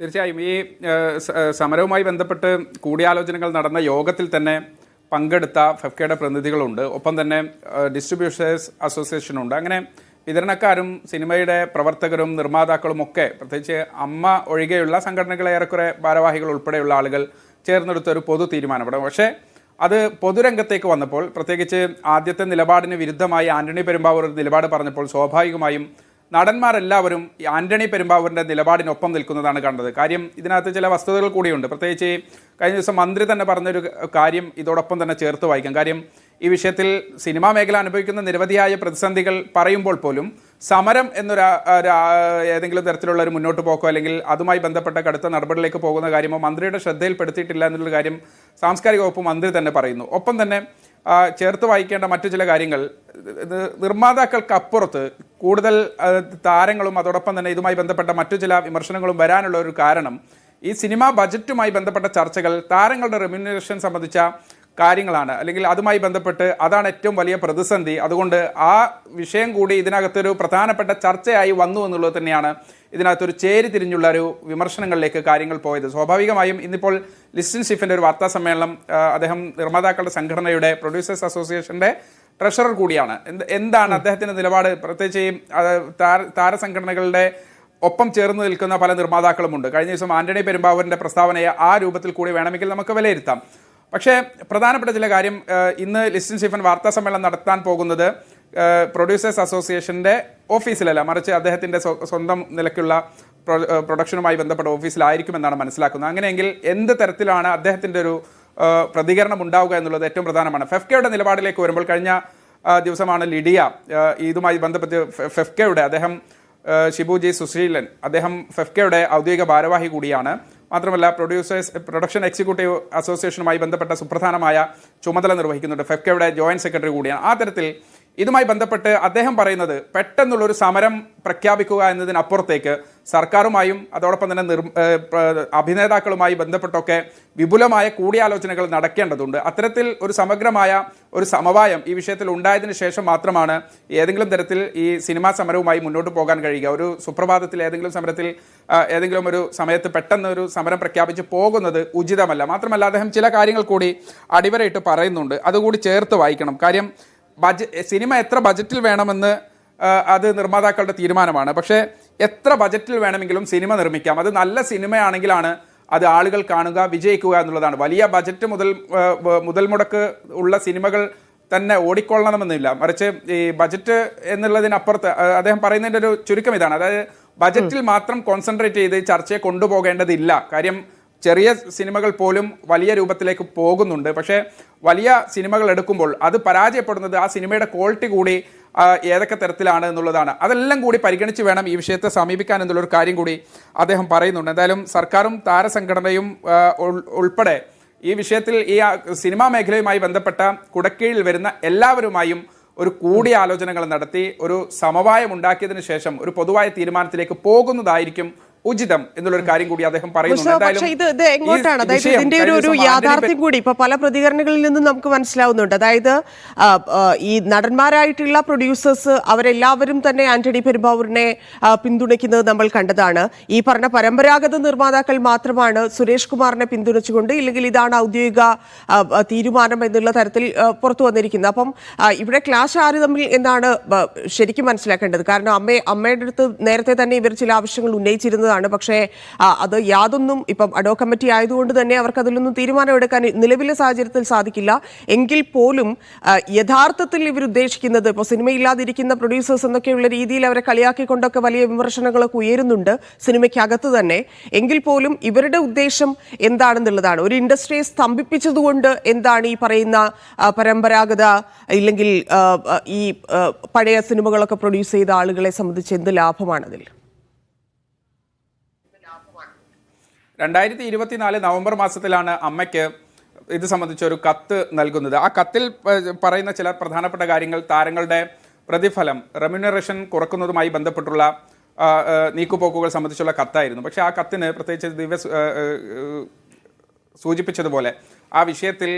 തീർച്ചയായും ഈ സമരവുമായി ബന്ധപ്പെട്ട് കൂടിയാലോചനകൾ നടന്ന യോഗത്തിൽ തന്നെ പങ്കെടുത്ത ഫെഫ്കയുടെ പ്രതിനിധികളുണ്ട്. ഒപ്പം തന്നെ ഡിസ്ട്രിബ്യൂഷേഴ്സ് അസോസിയേഷനുണ്ട് അങ്ങനെ വിതരണക്കാരും സിനിമയുടെ പ്രവർത്തകരും നിർമ്മാതാക്കളും ഒക്കെ പ്രത്യേകിച്ച് അമ്മ ഒഴികെയുള്ള സംഘടനകളെ ഏറെക്കുറെ ഭാരവാഹികൾ ഉൾപ്പെടെയുള്ള ആളുകൾ ചേർന്നെടുത്ത ഒരു പൊതു തീരുമാനമാണ് പക്ഷേ അത് പൊതുരംഗത്തേക്ക് വന്നപ്പോൾ പ്രത്യേകിച്ച് ആദ്യത്തെ നിലപാടിന് വിരുദ്ധമായി ആന്റണി പെരുമ്പാവൂർ ഒരു നിലപാട് പറഞ്ഞപ്പോൾ സ്വാഭാവികമായും നടന്മാരെല്ലാവരും ആന്റണി പെരുമ്പാവൂരിന്റെ നിലപാടിനൊപ്പം നിൽക്കുന്നതാണ് കണ്ടത്. കാര്യം ഇതിനകത്ത് ചില വസ്തുതകൾ കൂടിയുണ്ട്. പ്രത്യേകിച്ച് കഴിഞ്ഞ ദിവസം മന്ത്രി തന്നെ പറഞ്ഞൊരു കാര്യം ഇതോടൊപ്പം തന്നെ ചേർത്ത് വായിക്കാം. കാര്യം ഈ വിഷയത്തിൽ സിനിമാ മേഖല അനുഭവിക്കുന്ന നിരവധിയായ പ്രതിസന്ധികൾ പറയുമ്പോൾ പോലും സമരം എന്നൊരു ഏതെങ്കിലും തരത്തിലുള്ള ഒരു മുന്നോട്ട് പോക്കോ അല്ലെങ്കിൽ അതുമായി ബന്ധപ്പെട്ട കടുത്ത നടപടിയിലേക്ക് പോകുന്ന കാര്യമോ മന്ത്രിയുടെ ശ്രദ്ധയിൽപ്പെടുത്തിയിട്ടില്ല എന്നുള്ള കാര്യം സാംസ്കാരിക വകുപ്പ് മന്ത്രി തന്നെ പറയുന്നു. ഒപ്പം തന്നെ ചേർത്ത് വായിക്കേണ്ട മറ്റു ചില കാര്യങ്ങൾ നിർമ്മാതാക്കൾക്കപ്പുറത്ത് കൂടുതൽ താരങ്ങളും അതോടൊപ്പം തന്നെ ഇതുമായി ബന്ധപ്പെട്ട മറ്റു ചില വിമർശനങ്ങളും വരാനുള്ള ഒരു കാരണം ഈ സിനിമാ ബജറ്റുമായി ബന്ധപ്പെട്ട ചർച്ചകൾ താരങ്ങളുടെ റെമ്യൂണറേഷൻ സംബന്ധിച്ച കാര്യങ്ങളാണ്. അല്ലെങ്കിൽ അതുമായി ബന്ധപ്പെട്ട് അതാണ് ഏറ്റവും വലിയ പ്രതിസന്ധി. അതുകൊണ്ട് ആ വിഷയം കൂടി ഇതിനകത്തൊരു പ്രധാനപ്പെട്ട ചർച്ചയായി വന്നു എന്നുള്ളത് തന്നെയാണ് ഇതിനകത്തൊരു ചേരി തിരിഞ്ഞുള്ള ഒരു വിമർശനങ്ങളിലേക്ക് കാര്യങ്ങൾ പോയത്. സ്വാഭാവികമായും ഇന്നിപ്പോൾ ലിസ്റ്റിൻ ഷിഫിന്റെ ഒരു വാർത്താ സമ്മേളനം അദ്ദേഹം നിർമ്മാതാക്കളുടെ സംഘടനയുടെ പ്രൊഡ്യൂസേഴ്സ് അസോസിയേഷന്റെ ട്രഷറർ കൂടിയാണ്. എന്ത് എന്താണ് അദ്ദേഹത്തിന്റെ നിലപാട്? പ്രത്യേകിച്ച് താരസംഘടനകളുടെ ഒപ്പം ചേർന്ന് നിൽക്കുന്ന പല നിർമ്മാതാക്കളുമുണ്ട്. കഴിഞ്ഞ ദിവസം ആന്റണി പെരുമ്പാവൂരിന്റെ പ്രസ്താവനയെ ആ രൂപത്തിൽ കൂടി വേണമെങ്കിൽ നമുക്ക് വിലയിരുത്താം. പക്ഷേ പ്രധാനപ്പെട്ട ചില കാര്യം ഇന്ന് ലിസ്റ്റിൻ സ്റ്റീഫൻ വാർത്താ സമ്മേളനം നടത്താൻ പോകുന്നത് പ്രൊഡ്യൂസേഴ്സ് അസോസിയേഷന്റെ ഓഫീസിലല്ല. മറിച്ച് അദ്ദേഹത്തിന്റെ സ്വന്തം നിലയ്ക്കുള്ള പ്രൊഡക്ഷനുമായി ബന്ധപ്പെട്ട ഓഫീസിലായിരിക്കുമെന്നാണ് മനസ്സിലാക്കുന്നത്. അങ്ങനെയെങ്കിൽ എന്ത് തരത്തിലാണ് അദ്ദേഹത്തിന്റെ ഒരു പ്രതികരണം ഉണ്ടാവുക എന്നുള്ളത് ഏറ്റവും പ്രധാനമാണ്. ഫെഫ്കയുടെ നിലപാടിലേക്ക് വരുമ്പോൾ കഴിഞ്ഞ ദിവസമാണ് ലിഡിയ ഇതുമായി ബന്ധപ്പെട്ട് ഫെഫ്കയുടെ അദ്ദേഹം ഷിബുജി സുശീലൻ അദ്ദേഹം ഫെഫ്കയുടെ ഔദ്യോഗിക ഭാരവാഹി കൂടിയാണ്. മാത്രമല്ല പ്രൊഡ്യൂസേഴ്സ് പ്രൊഡക്ഷൻ എക്സിക്യൂട്ടീവ് അസോസിയേഷനുമായി ബന്ധപ്പെട്ട സുപ്രധാനമായ ചുമതല നിർവഹിക്കുന്നുണ്ട്. ഫെഫ്കയുടെ ജോയിന്റ് സെക്രട്ടറി കൂടിയാണ്. ആ തരത്തിൽ ഇതുമായി ബന്ധപ്പെട്ട് അദ്ദേഹം പറയുന്നത് പെട്ടെന്നുള്ളൊരു സമരം പ്രഖ്യാപിക്കുക എന്നതിനപ്പുറത്തേക്ക് സർക്കാരുമായും അതോടൊപ്പം തന്നെ നിർ അഭിനേതാക്കളുമായി ബന്ധപ്പെട്ടൊക്കെ വിപുലമായ കൂടിയാലോചനകൾ നടക്കേണ്ടതുണ്ട്. അത്തരത്തിൽ ഒരു സമഗ്രമായ ഒരു സമവായം ഈ വിഷയത്തിൽ ഉണ്ടായതിനു ശേഷം മാത്രമാണ് ഏതെങ്കിലും തരത്തിൽ ഈ സിനിമാ സമരവുമായി മുന്നോട്ട് പോകാൻ കഴിയുക. ഒരു സുപ്രഭാതത്തിൽ ഏതെങ്കിലും സമരത്തിൽ ഏതെങ്കിലും ഒരു സമയത്ത് പെട്ടെന്ന് ഒരു സമരം പ്രഖ്യാപിച്ച് പോകുന്നത് ഉചിതമല്ല. മാത്രമല്ല അദ്ദേഹം ചില കാര്യങ്ങൾ കൂടി അടിവരയിട്ട് പറയുന്നുണ്ട്. അതുകൂടി ചേർത്ത് വായിക്കണം. കാര്യം ബജ സിനിമ എത്ര ബജറ്റിൽ വേണമെന്ന് അത് നിർമ്മാതാക്കളുടെ തീരുമാനമാണ്. പക്ഷേ എത്ര ബജറ്റിൽ വേണമെങ്കിലും സിനിമ നിർമ്മിക്കാം. അത് നല്ല സിനിമയാണെങ്കിലാണ് അത് ആളുകൾ കാണുക വിജയിക്കുക എന്നുള്ളതാണ്. വലിയ ബജറ്റ് മുതൽ മുതൽ മുടക്ക് ഉള്ള സിനിമകൾ തന്നെ ഓടിക്കൊള്ളണമെന്നില്ല. മറിച്ച് ഈ ബജറ്റ് എന്നുള്ളതിനപ്പുറത്ത് അദ്ദേഹം പറയുന്നതിന്റെ ഒരു ചുരുക്കം ഇതാണ്. അതായത് ബജറ്റിൽ മാത്രം കോൺസെൻട്രേറ്റ് ചെയ്ത് ചർച്ചയെ കൊണ്ടുപോകേണ്ടതില്ല. കാര്യം ചെറിയ സിനിമകൾ പോലും വലിയ രൂപത്തിലേക്ക് പോകുന്നുണ്ട്. പക്ഷേ വലിയ സിനിമകൾ എടുക്കുമ്പോൾ അത് പരാജയപ്പെടുന്നത് ആ സിനിമയുടെ ക്വാളിറ്റി കൂടി ഏതൊക്കെ തരത്തിലാണ് എന്നുള്ളതാണ്. അതെല്ലാം കൂടി പരിഗണിച്ച് വേണം ഈ വിഷയത്തെ സമീപിക്കാൻ എന്നുള്ളൊരു കാര്യം കൂടി അദ്ദേഹം പറയുന്നുണ്ട്. എന്തായാലും സർക്കാരും താരസംഘടനയും ഉൾപ്പെടെ ഈ വിഷയത്തിൽ ഈ സിനിമാ മേഖലയുമായി ബന്ധപ്പെട്ട കുടക്കീഴിൽ വരുന്ന എല്ലാവരുമായും ഒരു കൂടിയാലോചനകൾ നടത്തി ഒരു സമവായം ഉണ്ടാക്കിയതിനു ശേഷം ഒരു പൊതുവായ തീരുമാനത്തിലേക്ക് പോകുന്നതായിരിക്കും ഉചിതം എന്നുള്ളൊരു കാര്യം കൂടി അദ്ദേഹം പറയുന്നുണ്ട്. ഇതിന്റെ ഒരു ഒരു യാഥാർത്ഥ്യം കൂടി ഇപ്പൊ പല പ്രതികരണങ്ങളിൽ നിന്നും നമുക്ക് മനസ്സിലാവുന്നുണ്ട്. അതായത് ഈ നടന്മാരായിട്ടുള്ള പ്രൊഡ്യൂസേഴ്സ് അവരെല്ലാവരും തന്നെ ആന്റണി പെരുമ്പാവൂരിനെ പിന്തുണയ്ക്കുന്നത് നമ്മൾ കണ്ടതാണ്. ഈ പറഞ്ഞ പരമ്പരാഗത നിർമ്മാതാക്കൾ മാത്രമാണ് സുരേഷ് കുമാറിനെ പിന്തുണച്ചുകൊണ്ട് ഇല്ലെങ്കിൽ ഇതാണ് ഔദ്യോഗിക തീരുമാനം എന്നുള്ള തരത്തിൽ പുറത്തു വന്നിരിക്കുന്നത്. അപ്പം ഇവിടെ ക്ലാഷ് ആര് തമ്മിൽ എന്നാണ് ശരിക്കും മനസ്സിലാക്കേണ്ടത്. കാരണം അമ്മയെ അമ്മയുടെ അടുത്ത് നേരത്തെ തന്നെ ഇവർ ചില ആവശ്യങ്ങൾ ഉന്നയിച്ചിരുന്നതാണ് പക്ഷേ അത് യാതൊന്നും ഇപ്പം അഡോ കമ്മിറ്റി ആയതുകൊണ്ട് തന്നെ അവർക്ക് അതിലൊന്നും തീരുമാനമെടുക്കാൻ നിലവിലെ സാഹചര്യത്തിൽ സാധിക്കില്ല. എങ്കിൽ പോലും യഥാർത്ഥത്തിൽ ഇവർ ഉദ്ദേശിക്കുന്നത് ഇപ്പോൾ സിനിമയില്ലാതിരിക്കുന്ന പ്രൊഡ്യൂസേഴ്സ് എന്നൊക്കെയുള്ള രീതിയിൽ അവരെ കളിയാക്കിക്കൊണ്ടൊക്കെ വലിയ വിമർശനങ്ങളൊക്കെ ഉയരുന്നുണ്ട് സിനിമയ്ക്കകത്ത് തന്നെ. എങ്കിൽ പോലും ഇവരുടെ ഉദ്ദേശം എന്താണെന്നുള്ളതാണ്. ഒരു ഇൻഡസ്ട്രിയെ സ്തംഭിപ്പിച്ചതുകൊണ്ട് എന്താണ് ഈ പറയുന്ന പരമ്പരാഗത ഇല്ലെങ്കിൽ ഈ പഴയ സിനിമകളൊക്കെ പ്രൊഡ്യൂസ് ചെയ്ത ആളുകളെ സംബന്ധിച്ച് എന്ത് ലാഭമാണതിൽ? രണ്ടായിരത്തി ഇരുപത്തിനാല് നവംബർ മാസത്തിലാണ് അമ്മയ്ക്ക് ഇത് സംബന്ധിച്ച് ഒരു കത്ത് നൽകുന്നത്. ആ കത്തിൽ പറയുന്ന ചില പ്രധാനപ്പെട്ട കാര്യങ്ങൾ താരങ്ങളുടെ പ്രതിഫലം റെമ്യൂണറേഷൻ കുറക്കുന്നതുമായി ബന്ധപ്പെട്ടുള്ള നീക്കുപോക്കുകൾ സംബന്ധിച്ചുള്ള കത്തായിരുന്നു. പക്ഷേ ആ കത്തിന് പ്രത്യേകിച്ച് ദിവ്യ സൂചിപ്പിച്ചതുപോലെ ആ വിഷയത്തിൽ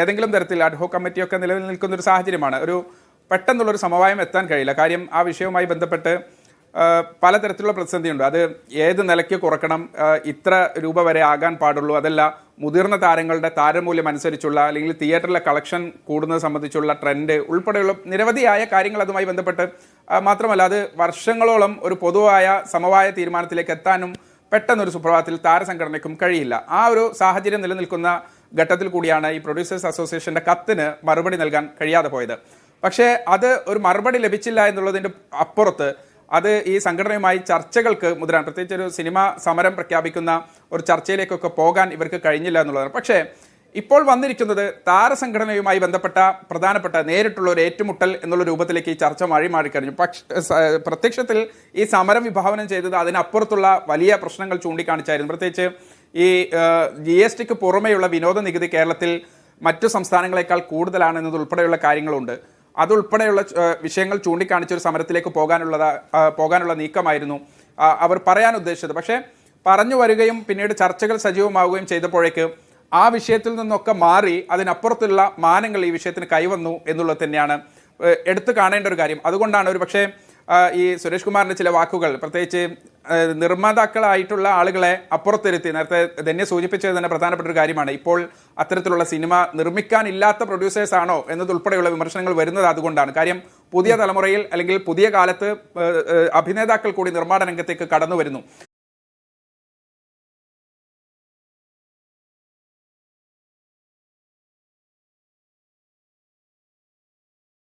ഏതെങ്കിലും തരത്തിൽ അഡ്ഹോ കമ്മിറ്റിയൊക്കെ നിലവിൽ നിൽക്കുന്ന ഒരു സാഹചര്യമാണ്. ഒരു പെട്ടെന്നുള്ളൊരു സമവായം എത്താൻ കഴിയില്ല. കാര്യം ആ വിഷയവുമായി ബന്ധപ്പെട്ട് പലതരത്തിലുള്ള പ്രതിസന്ധിയുണ്ട്. അത് ഏത് നിലയ്ക്ക് കുറക്കണം ഇത്ര രൂപ വരെ ആകാൻ പാടുള്ളൂ അതല്ല മുതിർന്ന താരങ്ങളുടെ താരമൂല്യം അനുസരിച്ചുള്ള അല്ലെങ്കിൽ തിയേറ്ററിലെ കളക്ഷൻ കൂടുന്നത് സംബന്ധിച്ചുള്ള ട്രെൻഡ് ഉൾപ്പെടെയുള്ള നിരവധിയായ കാര്യങ്ങൾ അതുമായി ബന്ധപ്പെട്ട് മാത്രമല്ല അത് വർഷങ്ങളോളം ഒരു പൊതുവായ സമവായ തീരുമാനത്തിലേക്ക് എത്താനും പെട്ടെന്നൊരു സുപ്രഭാതത്തിൽ താരസംഘടനയ്ക്കും കഴിയില്ല. ആ ഒരു സാഹചര്യം നിലനിൽക്കുന്ന ഘട്ടത്തിൽ കൂടിയാണ് ഈ പ്രൊഡ്യൂസേഴ്സ് അസോസിയേഷന്റെ കത്തിന് മറുപടി നൽകാൻ കഴിയാതെ പോയത്. പക്ഷേ അത് ഒരു മറുപടി ലഭിച്ചില്ല എന്നുള്ളതിന്റെ അപ്പുറത്ത് അത് ഈ സംഘടനയുമായി ചർച്ചകൾക്ക് മുതിരാൻ പ്രത്യേകിച്ച് ഒരു സിനിമ സമരം പ്രഖ്യാപിക്കുന്ന ഒരു ചർച്ചയിലേക്കൊക്കെ പോകാൻ ഇവർക്ക് കഴിഞ്ഞില്ല എന്നുള്ളതാണ്. പക്ഷേ ഇപ്പോൾ വന്നിരിക്കുന്നത് താരസംഘടനയുമായി ബന്ധപ്പെട്ട പ്രധാനപ്പെട്ട നേരിട്ടുള്ള ഒരു ഏറ്റുമുട്ടൽ എന്നുള്ള രൂപത്തിലേക്ക് ഈ ചർച്ച മാറി മാറിക്കഴിഞ്ഞു. പക്ഷേ പ്രത്യക്ഷത്തിൽ ഈ സമരം വിഭാവനം ചെയ്തത് അതിനപ്പുറത്തുള്ള വലിയ പ്രശ്നങ്ങൾ ചൂണ്ടിക്കാണിച്ചായിരുന്നു. പ്രത്യേകിച്ച് ഈ ജി എസ് ടിക്ക് പുറമെയുള്ള വിനോദ നികുതി കേരളത്തിൽ മറ്റു സംസ്ഥാനങ്ങളെക്കാൾ കൂടുതലാണ് എന്നതുൾപ്പെടെയുള്ള കാര്യങ്ങളുണ്ട്. അതുൾപ്പെടെയുള്ള വിഷയങ്ങൾ ചൂണ്ടിക്കാണിച്ച് ഒരു സമരത്തിലേക്ക് പോകാനുള്ളത് പോകാനുള്ള നീക്കമായിരുന്നു അവർ പറയാൻ ഉദ്ദേശിച്ചത്. പക്ഷേ പറഞ്ഞു വരികയും പിന്നീട് ചർച്ചകൾ സജീവമാവുകയും ചെയ്തപ്പോഴേക്ക് ആ വിഷയത്തിൽ നിന്നൊക്കെ മാറി അതിനപ്പുറത്തുള്ള മാനങ്ങൾ ഈ വിഷയത്തിന് കൈവന്നു എന്നുള്ളത് തന്നെയാണ് എടുത്തു കാണേണ്ട ഒരു കാര്യം. അതുകൊണ്ടാണ് ഒരു പക്ഷേ ഈ സുരേഷ് കുമാറിന്റെ ചില വാക്കുകൾ പ്രത്യേകിച്ച് നിർമ്മാതാക്കളായിട്ടുള്ള ആളുകളെ അപ്പുറത്തിരുത്തി നേരത്തെ തന്നെ സൂചിപ്പിച്ചത് തന്നെ പ്രധാനപ്പെട്ട ഒരു കാര്യമാണ്. ഇപ്പോൾ അത്തരത്തിലുള്ള സിനിമ നിർമ്മിക്കാനില്ലാത്ത പ്രൊഡ്യൂസേഴ്സ് ആണോ എന്നതുൾപ്പെടെയുള്ള വിമർശനങ്ങൾ വരുന്നത് അതുകൊണ്ടാണ്. കാര്യം പുതിയ തലമുറയിൽ അല്ലെങ്കിൽ പുതിയ കാലത്ത് അഭിനേതാക്കൾ കൂടി നിർമ്മാണ രംഗത്തേക്ക് കടന്നു വരുന്നു.